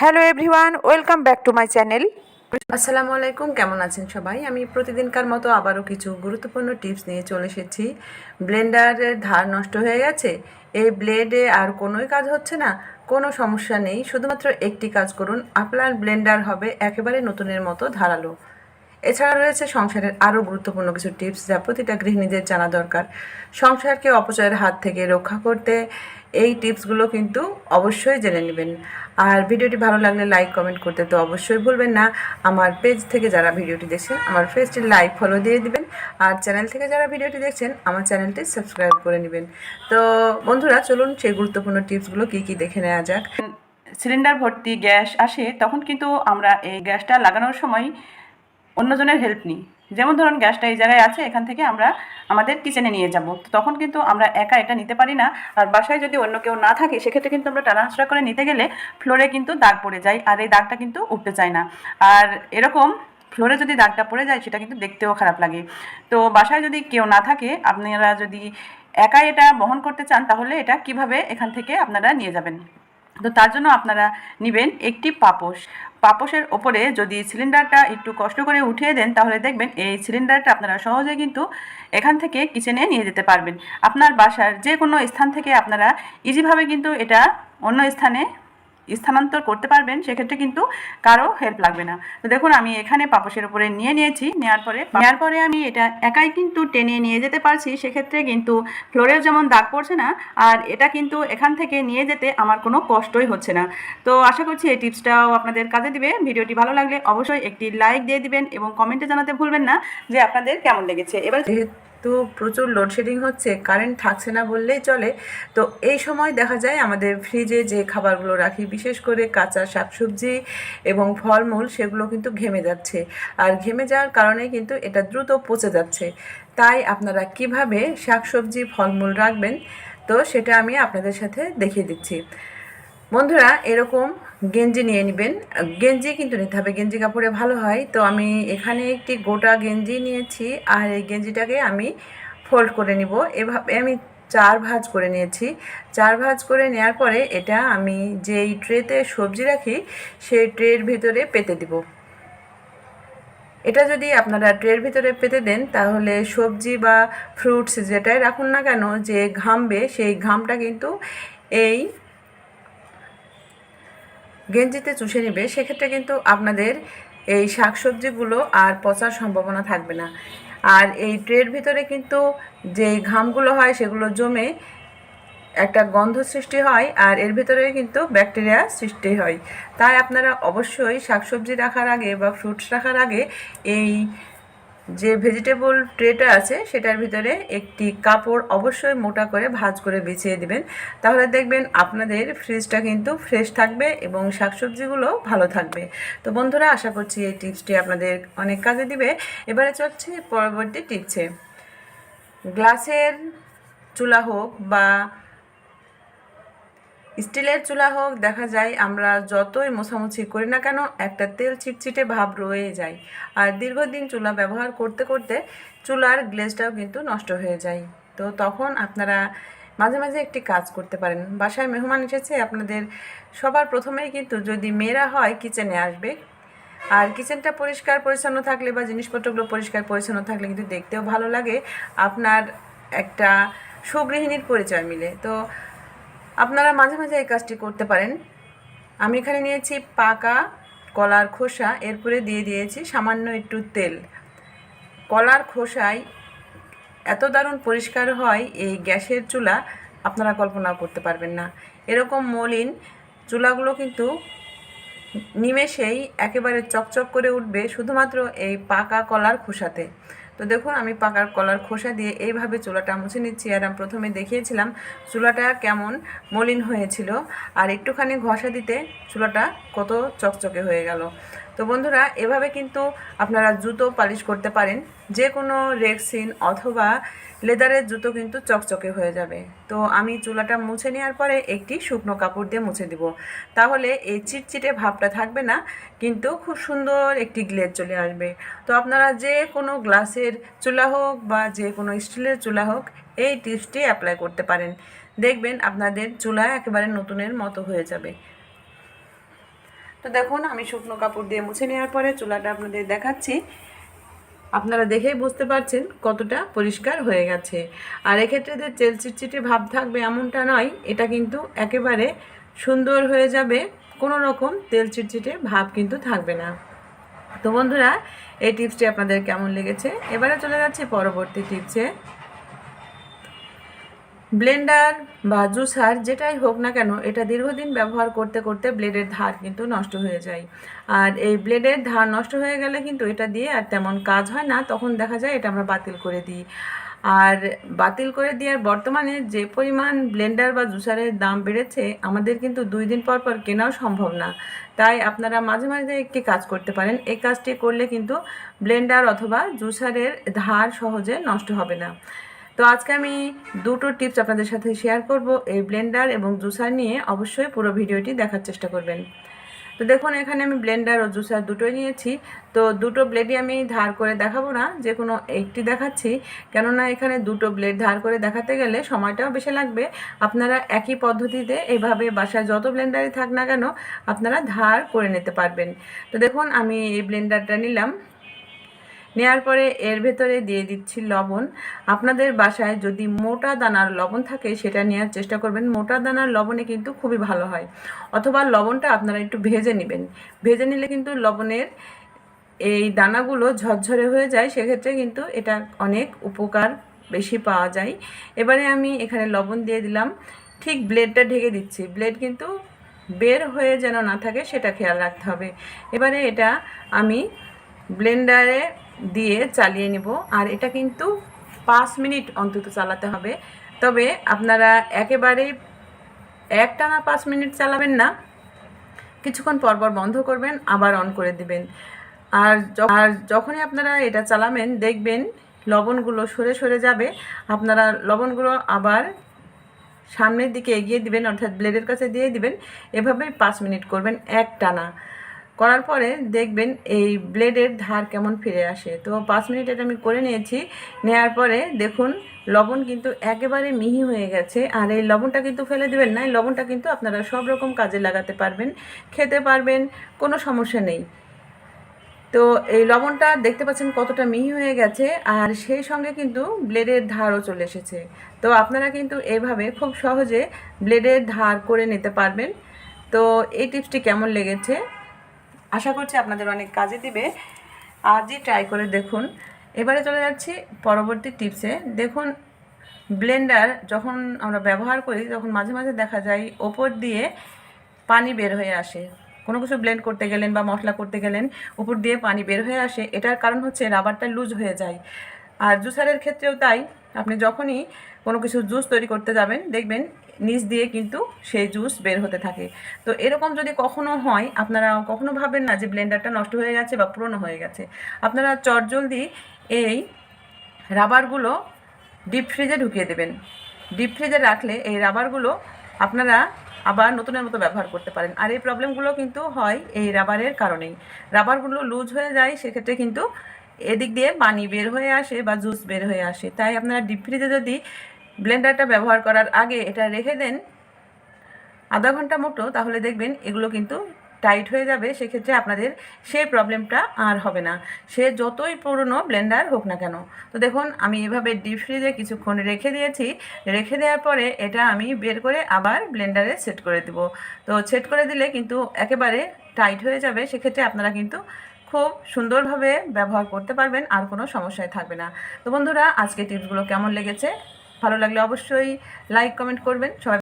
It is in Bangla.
Hello everyone welcome back to my channel আসসালামু আলাইকুম। কেমন আছেন সবাই? আমি প্রতিদিনকার মতো আবারও কিছু গুরুত্বপূর্ণ টিপস নিয়ে চলে এসেছি। ব্লেন্ডারের ধার নষ্ট হয়ে গেছে। এই ব্লেডে আর কোনোই কাজ হচ্ছে না। কোনো সমস্যা নেই। শুধুমাত্র একটি কাজ করুন। আপনার ব্লেন্ডার হবে একেবারে নতুনের মতো ধারালো। এছাড়া রয়েছে সংসারের আরও গুরুত্বপূর্ণ কিছু টিপস যা প্রতিটা গৃহিণীদের জানা দরকার। সংসারকে অপচয়ের হাত থেকে রক্ষা করতে এই টিপসগুলো কিন্তু অবশ্যই জেনে নেবেন। আর ভিডিওটি ভালো লাগলে লাইক, কমেন্ট করতে তো অবশ্যই ভুলবেন না। আমার পেজ থেকে যারা ভিডিওটি দেখছেন, আমার পেজটি লাইক, ফলো দিয়ে দিবেন। আর চ্যানেল থেকে যারা ভিডিওটি দেখছেন, আমার চ্যানেলটি সাবস্ক্রাইব করে নেবেন। তো বন্ধুরা, চলুন সেই গুরুত্বপূর্ণ টিপসগুলো কী কী দেখে নেওয়া যাক। সিলিন্ডার ভর্তি গ্যাস আসে, তখন কিন্তু আমরা এই গ্যাসটা লাগানোর সময় অন্যজনের হেল্প নিই। যেমন ধরুন গ্যাসটা এই জায়গায় আছে, এখান থেকে আমরা আমাদের কিচেনে নিয়ে যাব। তখন কিন্তু আমরা একা এটা নিতে পারি না। আর বাসায় যদি অন্য কেউ না থাকে, সেক্ষেত্রে কিন্তু আমরা ট্রান্সফার করে নিতে গেলে ফ্লোরে কিন্তু দাগ পড়ে যায় আর এই দাগটা কিন্তু উঠতে চায় না। আর এরকম ফ্লোরে যদি দাগটা পড়ে যায়, সেটা কিন্তু দেখতেও খারাপ লাগে। তো বাসায় যদি কেউ না থাকে, আপনারা যদি একাই এটা বহন করতে চান, তাহলে এটা কীভাবে এখান থেকে আপনারা নিয়ে যাবেন? তো তার জন্য আপনারা নেবেন একটি পাপোশ। পাপোশের ওপরে যদি সিলিন্ডারটা একটু কষ্ট করে উঠিয়ে দেন, তাহলে দেখবেন এই সিলিন্ডারটা আপনারা সহজে কিন্তু এখান থেকে কিচেনে নিয়ে যেতে পারবেন। আপনার বাসার যে কোনো স্থান থেকে আপনারা ইজিভাবে কিন্তু এটা অন্য স্থানে স্থানান্তর করতে পারবেন, সেক্ষেত্রে কিন্তু কারও হেল্প লাগবে না। তো দেখুন, আমি এখানে পাপোশের উপরে নিয়ে নিয়েছি নেওয়ার পরে নেওয়ার পরে আমি এটা একাই কিন্তু টেনে নিয়ে যেতে পারছি, সেক্ষেত্রে কিন্তু ফ্লোরের যেমন দাগ পড়ছে না, আর এটা কিন্তু এখান থেকে নিয়ে যেতে আমার কোনো কষ্টই হচ্ছে না। তো আশা করছি এই টিপসটাও আপনাদের কাজে দিবে। ভিডিওটি ভালো লাগলে অবশ্যই একটি লাইক দিয়ে দিবেন এবং কমেন্টে জানাতে ভুলবেন না যে আপনাদের কেমন লেগেছে। এবার যেহেতু প্রচুর লোডশেডিং হচ্ছে কারেন্ট থাকছে না বললেই চলে। তো এই সময় দেখা যায় আমাদের ফ্রিজে যে খাবারগুলো রাখি, বিশেষ করে কাঁচা শাকসবজি এবং ফলমূল, সেগুলো কিন্তু ঘেমে যাচ্ছে। আর ঘেমে যাওয়ার কারণে কিন্তু এটা দ্রুত পচে যাচ্ছে। তাই আপনারা কীভাবে শাকসবজি, ফলমূল রাখবেন, তো সেটা আমি আপনাদের সাথে দেখিয়ে দিচ্ছি। বন্ধুরা, এরকম গেঞ্জি নিয়ে নেবেন। গেঞ্জি কিন্তু নিতে হবে, গেঞ্জি কাপড়ে ভালো হয়। তো আমি এখানে একটি গোটা গেঞ্জি নিয়েছি আর এই গেঞ্জিটাকে আমি ফোল্ড করে নিব। এভাবে আমি চার ভাঁজ করে নিয়েছি। চার ভাঁজ করে নেওয়ার পরে এটা আমি যেই ট্রেতে সবজি রাখি, সেই ট্রের ভিতরে পেতে দিব। এটা যদি আপনারা ট্রের ভিতরে পেতে দেন, তাহলে সবজি বা ফ্রুটস যেটাই রাখুন না কেন, যে ঘামবে, সেই ঘামটা কিন্তু এই গেঞ্জিতে চুষে নেবে, সেক্ষেত্রে কিন্তু আপনাদের এই শাকসবজিগুলো আর পচার সম্ভাবনা থাকবে না। আর এই ট্রের ভিতরে কিন্তু যে ঘামগুলো হয়, সেগুলো জমে একটা গন্ধ সৃষ্টি হয় আর এর ভিতরে কিন্তু ব্যাকটেরিয়া সৃষ্টি হয়। তাই আপনারা অবশ্যই শাকসবজি রাখার আগে বা ফ্রুটস রাখার আগে এই যে ভেজিটেবল ট্রেটা আছে, সেটার ভিতরে একটি কাপড় অবশ্যই মোটা করে ভাজ করে বিছিয়ে দিবেন। তাহলে দেখবেন আপনাদের ফ্রিজটা কিন্তু ফ্রেশ থাকবে এবং শাকসবজিগুলো ভালো থাকবে। তো বন্ধুরা, আশা করছি এই টিপসটি আপনাদের অনেক কাজে দিবে। এবারে চলছে পরবর্তী টিপসে গ্লাসের চুলা হোক বা স্টিলের চুলা হোক, দেখা যায় আমরা যতই মোছামুছি করি না কেন, একটা তেল চিটচিটে ভাব রয়ে যায়। আর দীর্ঘদিন চুলা ব্যবহার করতে করতে চুলার গ্লেজটাও কিন্তু নষ্ট হয়ে যায়। তো তখন আপনারা মাঝে মাঝে একটি কাজ করতে পারেন। বাসায় মেহমান এসেছে, আপনাদের সবার প্রথমেই কিন্তু যদি মেয়েরা হয়, কিচেনে আসবে। আর কিচেনটা পরিষ্কার পরিচ্ছন্ন থাকলে বা জিনিসপত্রগুলো পরিষ্কার পরিচ্ছন্ন থাকলে কিন্তু দেখতেও ভালো লাগে। আপনার একটা সুগৃহিণীর পরিচয় মিলে। তো আপনারা মাঝে মাঝে এই কাজটি করতে পারেন। আমি এখানে নিয়েছি পাকা কলার খোসা, এরপরে দিয়ে দিয়েছি সামান্য একটু তেল। কলার খোসায় এত দারুণ পরিষ্কার হয় এই গ্যাসের চুলা, আপনারা কল্পনা করতে পারবেন না। এরকম মলিন চুলাগুলো কিন্তু নিমেষেই একেবারে চকচক করে উঠবে শুধুমাত্র এই পাকা কলার খোসাতে। তো দেখুন, আমি পাকার কলার খোসা দিয়ে এইভাবে চুলাটা মুছে নিচ্ছি। আর আমি প্রথমে দেখিয়েছিলাম চুলাটা কেমন মলিন হয়েছিল। আর একটুখানি ঘষা দিতে চুলাটা কত চকচকে হয়ে গেল। তো বন্ধুরা, এভাবে কিন্তু আপনারা জুতো পালিশ করতে পারেন। যে কোনো রেক্সিন অথবা লেদারের জুতো কিন্তু চকচকে হয়ে যাবে। তো আমি চুলাটা মুছে নেওয়ার পরে একটি শুকনো কাপড় দিয়ে মুছে দিব। তাহলে এই চিটচিটে ভাবটা থাকবে না, কিন্তু খুব সুন্দর একটি গ্লেজ চলে আসবে। তো আপনারা যে কোনো গ্লাসের চুলা হোক বা যে কোনো স্টিলের চুলা হোক, এই টিপসটি অ্যাপ্লাই করতে পারেন। দেখবেন আপনাদের চুলা একেবারে নতুনের মতো হয়ে যাবে। তো দেখুন, আমি শুকনো কাপড় দিয়ে মুছে নেওয়ার পরে চুলাটা আপনাদের দেখাচ্ছি। আপনারা দেখেই বুঝতে পারছেন কতটা পরিষ্কার হয়ে গেছে। আর এক্ষেত্রে যে তেল চিটচিটে ভাব থাকবে এমনটা নয়, এটা কিন্তু একেবারে সুন্দর হয়ে যাবে। কোনো রকম তেল চিটচিটে ভাব কিন্তু থাকবে না। তো বন্ধুরা, এই টিপসটি আপনাদের কেমন লেগেছে? এবারে চলে যাচ্ছে পরবর্তী টিপসে। ব্লেন্ডার বা জুসার যেটাই হোক না কেন, এটা দীর্ঘদিন ব্যবহার করতে করতে ব্লেডের ধার কিন্তু নষ্ট হয়ে যায়। আর এই ব্লেডের ধার নষ্ট হয়ে গেলে কিন্তু এটা দিয়ে আর তেমন কাজ হয় না, তখন দেখা যায় এটা আমরা বাতিল করে দিই। আর বাতিল করে দেওয়ার বর্তমানে যে পরিমাণ ব্লেন্ডার বা জুসারের দাম বেড়েছে, আমাদের কিন্তু দুই দিন পর পর কেনাও সম্ভব না। তাই আপনারা মাঝে মাঝে একটি কাজ করতে পারেন। এই কাজটি করলে কিন্তু ব্লেন্ডার অথবা জুসারের ধার সহজে নষ্ট হবে না। তো আজকে আমি দুটো টিপস আপনাদের সাথে শেয়ার করব এই ব্লেন্ডার এবং জুসার নিয়ে। অবশ্যই পুরো ভিডিওটি দেখার চেষ্টা করবেন। তো দেখুন, এখানে আমি ব্লেন্ডার ও জুসার দুটোই নিয়েছি। তো দুটো ব্লেডই আমি ধার করে দেখাবো না, যে কোনো একটি দেখাচ্ছি। কেননা এখানে দুটো ব্লেড ধার করে দেখাতে গেলে সময়টাও বেশি লাগবে। আপনারা একই পদ্ধতিতে এভাবে বাসায় যত ব্লেন্ডারই থাক না কেন, আপনারা ধার করে নিতে পারবেন। তো দেখুন, আমি এই ব্লেন্ডারটা নিলাম। নেওয়ার পরে এর ভেতরে দিয়ে দিচ্ছি লবণ। আপনাদের বাসায় যদি মোটা দানার লবণ থাকে, সেটা নেওয়ার চেষ্টা করবেন। মোটা দানার লবণে কিন্তু খুবই ভালো হয়। অথবা লবণটা আপনারা একটু ভেজে নেবেন। ভেজে নিলে কিন্তু লবণের এই দানাগুলো ঝরঝরে হয়ে যায়। সেক্ষেত্রে কিন্তু এটা অনেক উপকার বেশি পাওয়া যায়। এবারে আমি এখানে লবণ দিয়ে দিলাম। ঠিক ব্লেডটা ঢেকে দিচ্ছি। ব্লেড কিন্তু বের হয়ে যেন না থাকে, সেটা খেয়াল রাখতে হবে। এবারে এটা আমি ব্লেন্ডারে দিয়ে চালিয়ে নেব। আর এটা কিন্তু পাঁচ মিনিট অন্তত চালাতে হবে। তবে আপনারা একেবারেই একটানা পাঁচ মিনিট চালাবেন না। কিছুক্ষণ পরপর বন্ধ করবেন, আবার অন করে দিবেন। আর আর যখনই আপনারা এটা চালাবেন, দেখবেন লবণগুলো সরে সরে যাবে। আপনারা লবণগুলো আবার সামনের দিকে এগিয়ে দিবেন, অর্থাৎ ব্লেডের কাছে দিয়ে দিবেন। এভাবে পাঁচ মিনিট করবেন এক টানা করার পরে দেখবেন এই ব্লেডের ধার কেমন ফিরে আসে। তো পাঁচ মিনিট এটা আমি করে নিয়েছি। নেওয়ার পরে দেখুন, লবণ কিন্তু একেবারে মিহি হয়ে গেছে। আর এই লবণটা কিন্তু ফেলে দেবেন না, এই লবণটা কিন্তু আপনারা সব রকম কাজে লাগাতে পারবেন, খেতে পারবেন, কোনো সমস্যা নেই। তো এই লবণটা দেখতে পাচ্ছেন কতটা মিহি হয়ে গেছে, আর সেই সঙ্গে কিন্তু ব্লেডের ধারও চলে এসেছে। তো আপনারা কিন্তু এভাবে খুব সহজে ব্লেডের ধার করে নিতে পারবেন। তো এই টিপসটি কেমন লেগেছে? আশা করছি আপনাদের অনেক কাজে দিবে। আজই ট্রাই করে দেখুন। এবারে চলে যাচ্ছি পরবর্তী টিপসে দেখুন ব্লেন্ডার যখন আমরা ব্যবহার করি, তখন মাঝে মাঝে দেখা যায় ওপর দিয়ে পানি বের হয়ে আসে। কোনো কিছু ব্লেন্ড করতে গেলেন বা মশলা করতে গেলেন উপর দিয়ে পানি বের হয়ে আসে। এটার কারণ হচ্ছে রাবারটা লুজ হয়ে যায়। আর জুসারের ক্ষেত্রেও তাই। আপনি যখনই কোনো কিছু জুস তৈরি করতে যাবেন, দেখবেন নিচ দিয়ে কিন্তু সেই জুস বের হতে থাকে। তো এরকম যদি কখনো হয়, আপনারা কখনো ভাবেন না যে ব্লেন্ডারটা নষ্ট হয়ে গেছে বা পুরনো হয়ে গেছে। আপনারা চটজলদি এই রাবারগুলো ডিপ ফ্রিজে ঢুকিয়ে দেবেন। ডিপ ফ্রিজে রাখলে এই রাবারগুলো আপনারা আবার নতুনের মতো ব্যবহার করতে পারেন। আর এই প্রবলেমগুলো কিন্তু হয় এই রাবারের কারণেই। রাবারগুলো লুজ হয়ে যায়, সেক্ষেত্রে কিন্তু এদিক দিয়ে পানি বের হয়ে আসে বা জুস বের হয়ে আসে। তাই আপনারা ডিপ ফ্রিজে যদি ব্লেন্ডারটা ব্যবহার করার আগে এটা রেখে দেন আধা ঘণ্টা মতো, তাহলে দেখবেন এগুলো কিন্তু টাইট হয়ে যাবে। সেক্ষেত্রে আপনাদের সেই প্রবলেমটা আর হবে না। সে যতই পুরনো ব্লেন্ডার হোক না কেন। তো দেখুন, আমি এভাবে ডিপ ফ্রিজে কিছুক্ষণ রেখে দিয়েছি। রেখে দেওয়ার পরে এটা আমি বের করে আবার ব্লেন্ডারে সেট করে দেব। তো সেট করে দিলে কিন্তু একেবারে টাইট হয়ে যাবে। সেক্ষেত্রে আপনারা কিন্তু খুব সুন্দরভাবে ব্যবহার করতে পারবেন, আর কোনো সমস্যায় থাকবে না। তো বন্ধুরা আজকে টিপসগুলো কেমন লেগেছে? ভালো লাগলে অবশ্যই লাইক কমেন্ট করবেন। সবাই